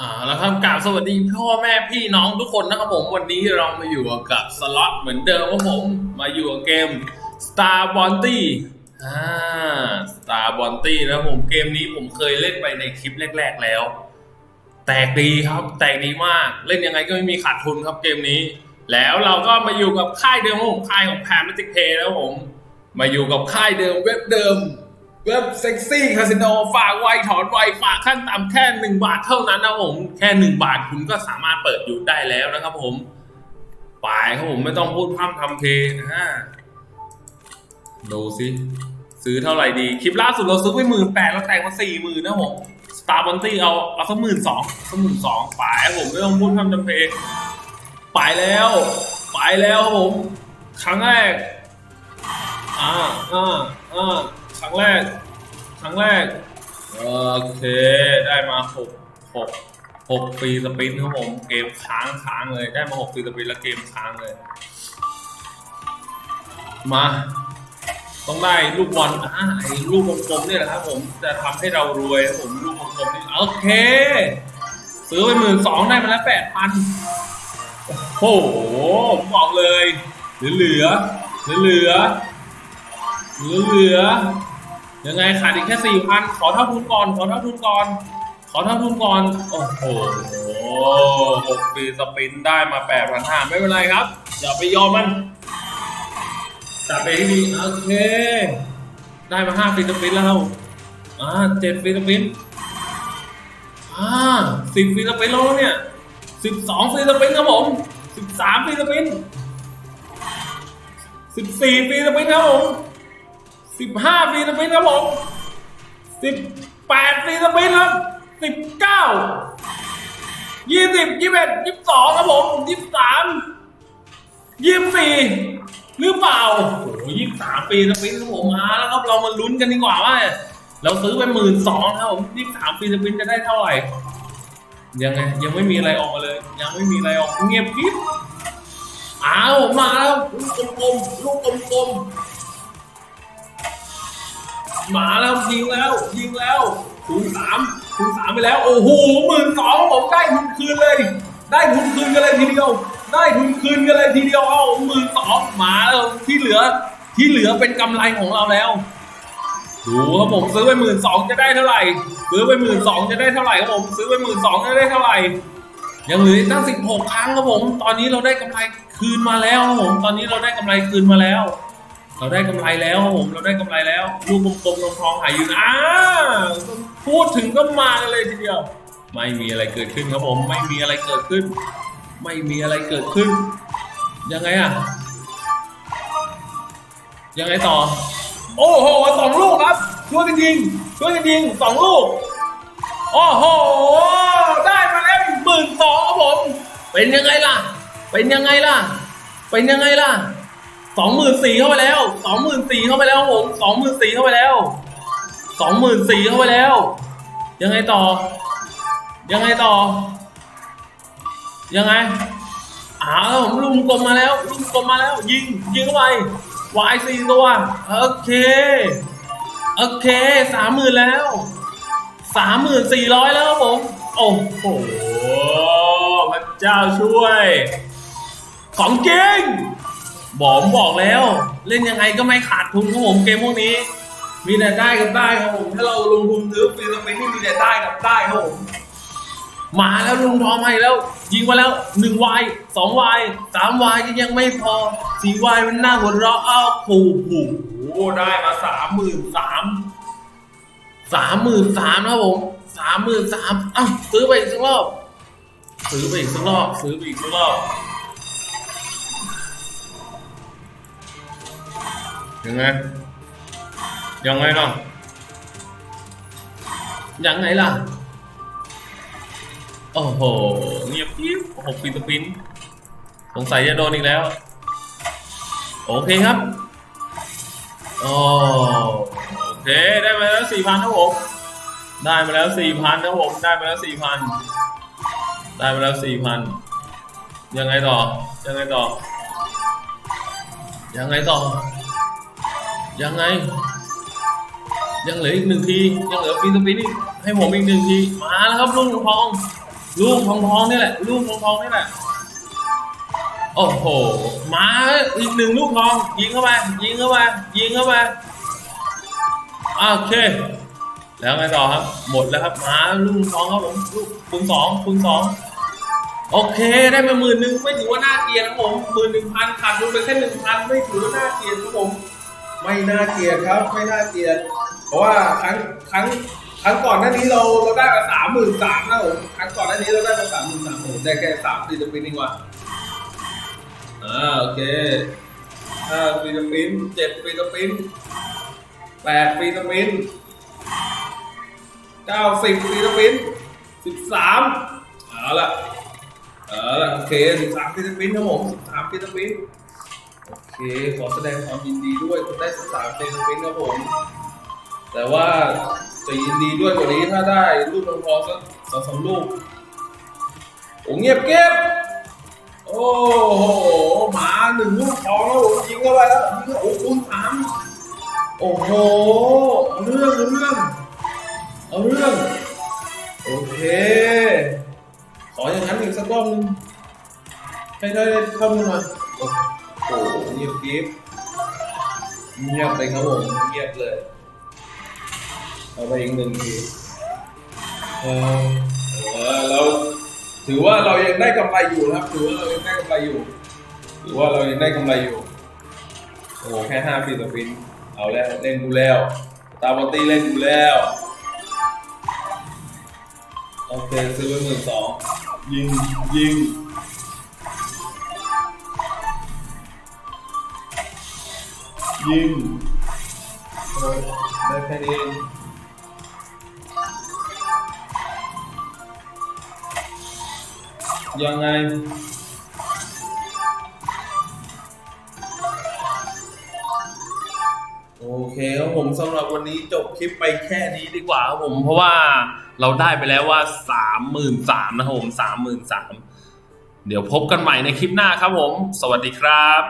อ่าแล้วครับกราบสวัสดีพ่อแม่พี่น้องทุกคนนะครับผมวันนี้เรามาอยู่กับสล็อตเหมือนเดิมครับผมมาอยู่กับเกม Star Bounty อ่า Star Bounty นะครับผมเกมนี้ผมเคยเล่นไปในคลิปแรก ๆแล้ว แตกดีครับ แตกดีมากเล่นยังไงก็ไม่มีขาดทุนครับเกมนี้ แล้วเราก็มาอยู่กับค่ายเดิมของผมค่ายของแพม a ติกเพย์แล้วผม มาอยู่กับค่ายเดิมเว็บเดิม เว็บเซ็กซี่คาสิโนฝากไวถอนไวฝากขั้นต่ำแค่หนึ่งบาทเท่านั้นนะผมแค่หนึ่งบาทคุณก็สามารถเปิดอยู่ได้แล้วนะครับผมไปครับผมไม่ต้องพูดพร่ำทำเพลงนะดูสิซื้อเท่าไหร่ดี คลิปล่าสุดเราซื้อไปหมื่นแปดแล้วแต่งมาสี่หมื่นนะผมสตาร์บันตี้เอาเอาสักหมื่นสองสักหมื่นสองไปครับผมไม่ต้องพูดพร่ำทำเพลงไปแล้ว ไปแล้วครับผม ครั้งแรกอ่าอ่าอ่า ครั้งแรก ครั้งแรก โอเค ได้มาหกหกหกฟรีสปินครับผม เกมค้างค้างเลย ได้มาหกฟรีสปินแล้วเกมค้างเลย มา ต้องได้ลูกบอลอ่าไอ้ลูกวงกลมเนี่ยแหละครับ ผมจะทำให้เรารวยผมลูกวงกลมนี่โอเคซื้อไปหมื่นสองได้มาแล้วแปดพันโอ้โหผมบอกเลย เหลือเหลือเหลือ เหลือเหลือยังไงขาดอีกแค่สี่พันขอเท่าทุนก่อน ขอเท่าทุนก่อน ขอเท่าทุนก่อน โอ้โหหกปีสปินได้มาแปดพันห้าไม่เป็นไรครับ อย่าไปยอมมันจัดไปที่ดีโอเค ได้มาห้าฟีสปินแล้วอ่าเจ็ดฟีสปินอ่าสิบฟีสปินแล้วเนี่ยสิบสองฟีสปินครับผมสิบสามฟีสปินสิบสี่ฟีสปินครับผม สิบห้าฟรีสปินครับผมสิบแปดฟรีสปินครับสิบเก้ายี่สิบยี่สิบเอ็ดยี่สิบสองครับผมยี่สิบสามยี่สิบสี่หรือเปล่าโอ้โหยี่สิบสามฟรีสปินครับผมมาแล้วครับเรามาลุ้นกันดีกว่าว่าเราซื้อไปหมื่นสองครับผมยี่สิบสามฟรีสปินจะได้เท่าไหร่ยังไงยังไม่มีอะไรออกมาเลย ยังไม่มีอะไรออกเงียบกริบอ้าวมาแล้วลูกกลมๆลูกกลมๆ หมาแล้วยิงแล้วยิงแล้วคูณสามคูณสามไปแล้ว โอ้โหหมื่นสองผมได้ทุนคืนเลย ได้ทุนคืนกันเลยทีเดียว ได้ทุนคืนกันเลยทีเดียวเอาหมื่นสองหมาแล้วที่เหลือที่เหลือเป็นกำไรของเราแล้วดูครับผมซื้อไปหมื่นสองจะได้เท่าไหร่ซื้อไปหมื่นสองจะได้เท่าไหร่ครับผมซื้อไปหมื่นสองจะได้เท่าไหร่ยังเหลืออีกตั้งสิบหกครั้งครับผม ตอนนี้เราได้กำไรคืนมาแล้วครับผม ตอนนี้เราได้กำไรคืนมาแล้ว เราได้กำไรแล้วครับผมเราได้กำไรแล้ว ลูกกลมๆลงทองหายอยู่นะอ่าพูดถึงก็มากันเลยทีเดียว ไม่มีอะไรเกิดขึ้นครับผม ไม่มีอะไรเกิดขึ้น ไม่มีอะไรเกิดขึ้น ยังไงอะยังไงต่อ โอ้โหสองลูกครับช่วยกันยิงช่วยกันยิงสองลูกโอ้โหได้มาแล้วหมื่นสองครับผม เป็นยังไงล่ะ เป็นยังไงล่ะ เป็นยังไงล่ะ สองหมื่นสี่เข้าไปแล้วสองหมื่นสี่เข้าไปแล้วผมสองหมื่นสี่เข้าไปแล้วสองหมื่นสี่เข้าไปแล้ว ยังไงต่อ ยังไงต่อ ยังไงอ้าวผมลุมกลมมาแล้วลุมกลมมาแล้ว ยิงยิงเข้าไปวายสี่ตัวโอเคโอเคสามหมื่นแล้วสามหมื่นสี่ร้อยแล้วครับผมโอ้โหพระเจ้าช่วย ของจริง บอกผมบอกแล้ว เล่นยังไงก็ไม่ขาดทุนครับผมเกมพวกนี้ มีแต่ได้กับได้ครับผมถ้าเราลงทุนซื้อฟรีสเปนที่มีแต่ได้กับได้ครับผมมาแล้วลุงทอมให้แล้ว ยิงมาแล้วหนึ่งวายสองวายสามวายก็ยังไม่พอสี่วายมันน่าหัวเราะอ้าวผูผูโอ้ได้มาสามหมื่นสามสามหมื่นสามนะผมสามหมื่นสามอ้าวซื้อไปอีกสักรอบ ซื้อไปอีกสักรอบ ซื้อไปอีกสักรอบ ยังไงยังไงล่ะยังไงล่ะ โอ้โห เงียบกิ๊บหกฟิสปินสงสัยจะโดนอีกแล้ว โอเคครับโอ้โอเค ได้มาแล้วสี่พันครับผม ได้มาแล้วสี่พันครับผม ได้มาแล้วสี่พันได้มาแล้วสี่พันยังไงต่อ ยังไงต่อ ยังไงต่อ ยังไง ยังเหลืออีกหนึ่งที ยังเหลือฟีสปินอีกให้ผมอีกหนึ่งที มาแล้วครับลุงทอง ลูกทองทองนี่แหละ ลูกทองทองนี่แหละ โอ้โห มาอีกหนึ่งลูกทอง ยิงเข้าไป ยิงเข้าไป ยิงเข้าไป โอเค แล้วไงต่อครับ หมดแล้วครับ มาลูกทองครับผมลูกคูณสองคูณสองโอเคได้มาหมื่นหนึ่งไม่ถือว่าน่าเกลียดครับผมหมื่นหนึ่งพันขาดทุนไปแค่หนึ่งพันไม่ถือว่าน่าเกลียดครับผม ไม่น่าเกลียดครับ ไม่น่าเกลียด เพราะว่าครั้งครั้งครั้งก่อนหน้านี้เราเราได้มาสามหมื่นสามนะผมครั้งก่อนหน้านี้เราได้มาสามหมื่นสามผมได้แค่สามฟิลิปปินส์เองว่ะอ่าโอเคห้าฟิลิปปินส์เจ็ดฟิลิปปินส์แปดฟิลิปปินส์เก้าสิบฟิลิปปินส์สิบสามเอาละเอาละโอเคสิบสามฟิลิปปินส์ครับผมสิบสามฟิลิปปินส์ เคขอแสดงความยินดีด้วยคุณได้ศึกษาเซนฟินครับผม แต่ว่าจะยินดีด้วยกว่านี้ถ้าได้ลูกทองทอสักสองสามลูกโอ้เงียบเก็บ โอ้โหหมาหนึ่งลูกทองแล้วผมยิงเข้าไปแล้วยิงเข้าโอ้คูณสามโอ้โหเอาเรื่องเอาเรื่องเอาเรื่อง โอเค ขออย่างนั้นอีกสักรอบนึงให้ได้เข้ามาหน่อย เงียบกิฟเงียบเลยครับผมเงียบเลย เอาไปอีกหนึ่งทีเออเออเราถือว่าเรายังได้กำไรอยู่นะครับ ถือว่าเรายังได้กำไรอยู่ ถือว่าเรายังได้กำไรอยู่โอ้โหแค่ห้าฟิลิปปินส์เอาแล้วเล่นกูแล้ว ตาบอตตี้เล่นกูแล้วโอเคซื้อไปหมื่นสองยิงยิง ยิงโอ้ยได้แค่นี้ยังไงโอเคครับผมสำหรับวันนี้จบคลิปไปแค่นี้ดีกว่าครับผมเพราะว่าเราได้ไปแล้วว่าสามหมื่นสามนะครับผมสามหมื่นสามเดี๋ยวพบกันใหม่ในคลิปหน้าครับผม สวัสดีครับ